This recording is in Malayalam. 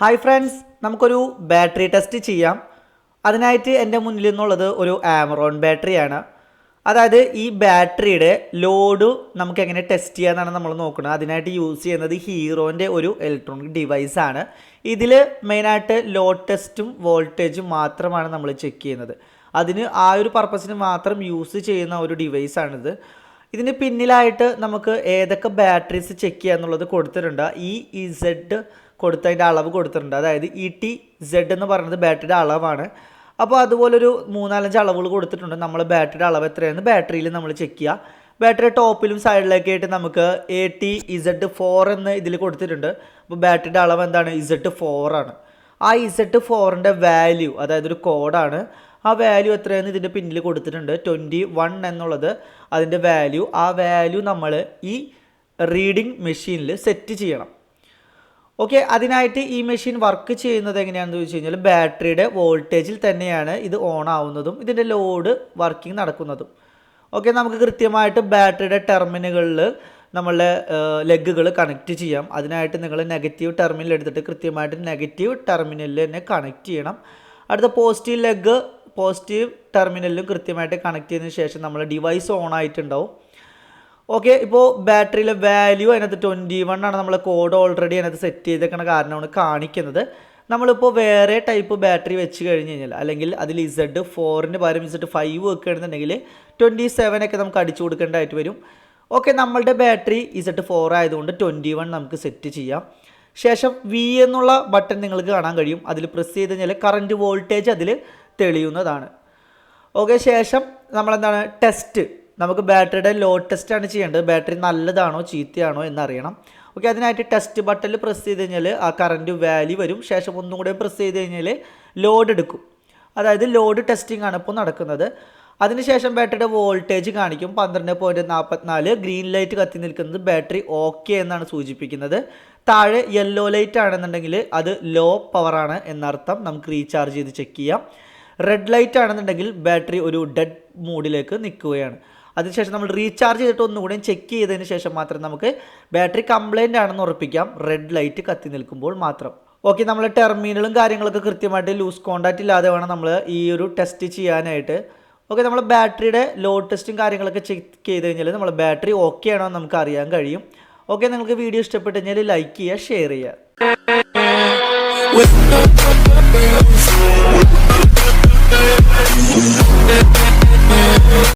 ഹായ് ഫ്രണ്ട്സ് നമുക്കൊരു ബാറ്ററി ടെസ്റ്റ് ചെയ്യാം. അതിനായിട്ട് എന്റെ മുന്നിൽ നിന്നുള്ളത് ഒരു ആമറോൺ ബാറ്ററിയാണ് അതായത് ഈ ബാറ്ററിയുടെ ലോഡ് നമുക്ക് എങ്ങനെ ടെസ്റ്റ് ചെയ്യാമെന്നാണ് നമ്മൾ നോക്കുന്നത്. അതിനായിട്ട് യൂസ് ചെയ്യുന്നത് ഹീറോന്റെ ഒരു ഇലക്ട്രോണിക് ഡിവൈസാണ് ഇതിൽ മെയിനായിട്ട് ലോഡ് ടെസ്റ്റും വോൾട്ടേജും മാത്രമാണ് നമ്മൾ ചെക്ക് ചെയ്യുന്നത്. അതിന് ആ ഒരു പർപ്പസിന് മാത്രം യൂസ് ചെയ്യുന്ന ഒരു ഡിവൈസാണിത് ഇതിന് പിന്നിലായിട്ട് നമുക്ക് ഏതൊക്കെ ബാറ്ററീസ് ചെക്ക് ചെയ്യുക എന്നുള്ളത് കൊടുത്തിട്ടുണ്ട്. ഈ ഇസെഡ് കൊടുത്തതിന്റെ അളവ് കൊടുത്തിട്ടുണ്ട്. അതായത് ഇ ടി സെഡ് എന്ന് പറയുന്നത് ബാറ്ററിയുടെ അളവാണ്. അപ്പോൾ അതുപോലൊരു മൂന്നാലഞ്ച് അളവുകൾ കൊടുത്തിട്ടുണ്ട്. നമ്മൾ ബാറ്ററിയുടെ അളവ് എത്രയാണെന്ന് ബാറ്ററിയിൽ നമ്മൾ ചെക്ക് ചെയ്യുക ബാറ്ററി ടോപ്പിലും സൈഡിലൊക്കെ ആയിട്ട് നമുക്ക് എ ടി ഇസഡ് ഫോർ എന്ന് ഇതിൽ കൊടുത്തിട്ടുണ്ട്. അപ്പോൾ ബാറ്ററിയുടെ അളവ് എന്താണ്? ഇസഡ് ഫോർ ആണ്. ആ ഇസഡ് ഫോറിന്റെ വാല്യൂ അതായത് ഒരു കോഡാണ് ആ വാല്യൂ എത്രയാണെന്ന് ഇതിന്റെ പിന്നിൽ കൊടുത്തിട്ടുണ്ട്. ട്വന്റി വൺ എന്നുള്ളത് അതിന്റെ വാല്യൂ ആ വാല്യൂ നമ്മൾ ഈ റീഡിംഗ് മെഷീനിൽ സെറ്റ് ചെയ്യണം. ഓക്കെ അതിനായിട്ട് ഈ മെഷീൻ വർക്ക് ചെയ്യുന്നത് എങ്ങനെയാണെന്ന് ചോദിച്ചു കഴിഞ്ഞാൽ ബാറ്ററിയുടെ വോൾട്ടേജിൽ തന്നെയാണ് ഇത് ഓൺ ആവുന്നതും ഇതിന്റെ ലോഡ് വർക്കിംഗ് നടക്കുന്നതും. ഓക്കെ നമുക്ക് കൃത്യമായിട്ട് ബാറ്ററിയുടെ ടെർമിനുകളിൽ നമ്മളുടെ ലെഗുകൾ കണക്റ്റ് ചെയ്യാം. അതിനായിട്ട് നിങ്ങൾ നെഗറ്റീവ് ടെർമിനൽ എടുത്തിട്ട് കൃത്യമായിട്ട് നെഗറ്റീവ് ടെർമിനലിൽ തന്നെ കണക്ട് ചെയ്യണം. അടുത്ത പോസിറ്റീവ് ലെഗ് പോസിറ്റീവ് ടെർമിനലിലും കൃത്യമായിട്ട് കണക്ട് ചെയ്തതിന് ശേഷം നമ്മൾ ഡിവൈസ് ഓൺ ആയിട്ടുണ്ടാവും. ഓക്കെ ഇപ്പോൾ ബാറ്ററിയിലെ വാല്യൂ അതിനകത്ത് ട്വന്റി വൺ ആണ് നമ്മൾ കോഡ് ഓൾറെഡി അതിനകത്ത് സെറ്റ് ചെയ്തേക്കണ കാരണമാണ് കാണിക്കുന്നത്. നമ്മളിപ്പോൾ വേറെ ടൈപ്പ് ബാറ്ററി വെച്ച് കഴിഞ്ഞ് കഴിഞ്ഞാൽ അല്ലെങ്കിൽ അതിൽ ഇസഡ് ഫോറിന് പകരം ഇസഡ് ഫൈവ് വെക്കുകയാണെന്നുണ്ടെങ്കിൽ ട്വന്റി സെവൻ ഒക്കെ നമുക്ക് അടിച്ചു കൊടുക്കേണ്ടതായിട്ട് വരും. ഓക്കെ നമ്മളുടെ ബാറ്ററി ഇസഡ് ഫോർ ആയതുകൊണ്ട് ട്വന്റി വൺ നമുക്ക് സെറ്റ് ചെയ്യാം. ശേഷം വി എന്നുള്ള ബട്ടൺ നിങ്ങൾക്ക് കാണാൻ കഴിയും. അതിൽ പ്രസ് ചെയ്ത് കഴിഞ്ഞാൽ കറന്റ് വോൾട്ടേജ് അതിൽ തെളിയുന്നതാണ്. ഓക്കെ ശേഷം നമ്മളെന്താണ് ടെസ്റ്റ് നമുക്ക് ബാറ്ററിയുടെ ടെസ്റ്റ് ആണ് ചെയ്യേണ്ടത്. ബാറ്ററി നല്ലതാണോ ചീത്തയാണോ എന്നറിയണം. ഓക്കെ അതിനായിട്ട് ടെസ്റ്റ് ബട്ടൺ പ്രസ് ചെയ്ത് കഴിഞ്ഞാൽ ആ കറന്റ് വാല്യൂ വരും. ശേഷം ഒന്നും കൂടെ പ്രസ് ചെയ്ത് കഴിഞ്ഞാൽ ലോഡ് എടുക്കും. അതായത് ലോഡ് ടെസ്റ്റിംഗ് ആണ് ഇപ്പോൾ നടക്കുന്നത്. അതിനുശേഷം ബാറ്ററിയുടെ വോൾട്ടേജ് കാണിക്കും. പന്ത്രണ്ട് പോയിന്റ് നാൽപ്പത്തിനാല് ഗ്രീൻ ലൈറ്റ് കത്തി നിൽക്കുന്നത് ബാറ്ററി ഓക്കെ എന്നാണ് സൂചിപ്പിക്കുന്നത്. താഴെ യെല്ലോ ലൈറ്റ് ആണെന്നുണ്ടെങ്കിൽ അത് ലോ പവറാണ് എന്നർത്ഥം. നമുക്ക് റീചാർജ് ചെയ്ത് ചെക്ക് ചെയ്യാം. റെഡ് ലൈറ്റ് ആണെന്നുണ്ടെങ്കിൽ ബാറ്ററി ഒരു ഡെഡ് മൂഡിലേക്ക് നിൽക്കുകയാണ്. അതിനുശേഷം നമ്മൾ റീചാർജ് ചെയ്തിട്ട് ഒന്നുകൂടെ ചെക്ക് ചെയ്തതിന് ശേഷം മാത്രം നമുക്ക് ബാറ്ററി കംപ്ലൈന്റ് ആണെന്ന് ഉറപ്പിക്കാം. റെഡ് ലൈറ്റ് കത്തി നിൽക്കുമ്പോൾ മാത്രം. ഓക്കെ നമ്മൾ ടെർമിനലും കാര്യങ്ങളൊക്കെ കൃത്യമായിട്ട് ലൂസ് കോണ്ടാക്റ്റ് ഇല്ലാതെ വേണം നമ്മൾ ഈ ഒരു ടെസ്റ്റ് ചെയ്യാനായിട്ട്. ഓക്കെ നമ്മൾ ബാറ്ററിയുടെ ലോ ടെസ്റ്റും കാര്യങ്ങളൊക്കെ ചെക്ക് ചെയ്ത് കഴിഞ്ഞാൽ നമ്മൾ ബാറ്ററി ഓക്കെ ആണോ എന്ന് നമുക്ക് അറിയാൻ കഴിയും. ഓക്കെ നിങ്ങൾക്ക് വീഡിയോ ഇഷ്ടപ്പെട്ട് കഴിഞ്ഞാൽ ലൈക്ക് ചെയ്യുക ഷെയർ ചെയ്യുക.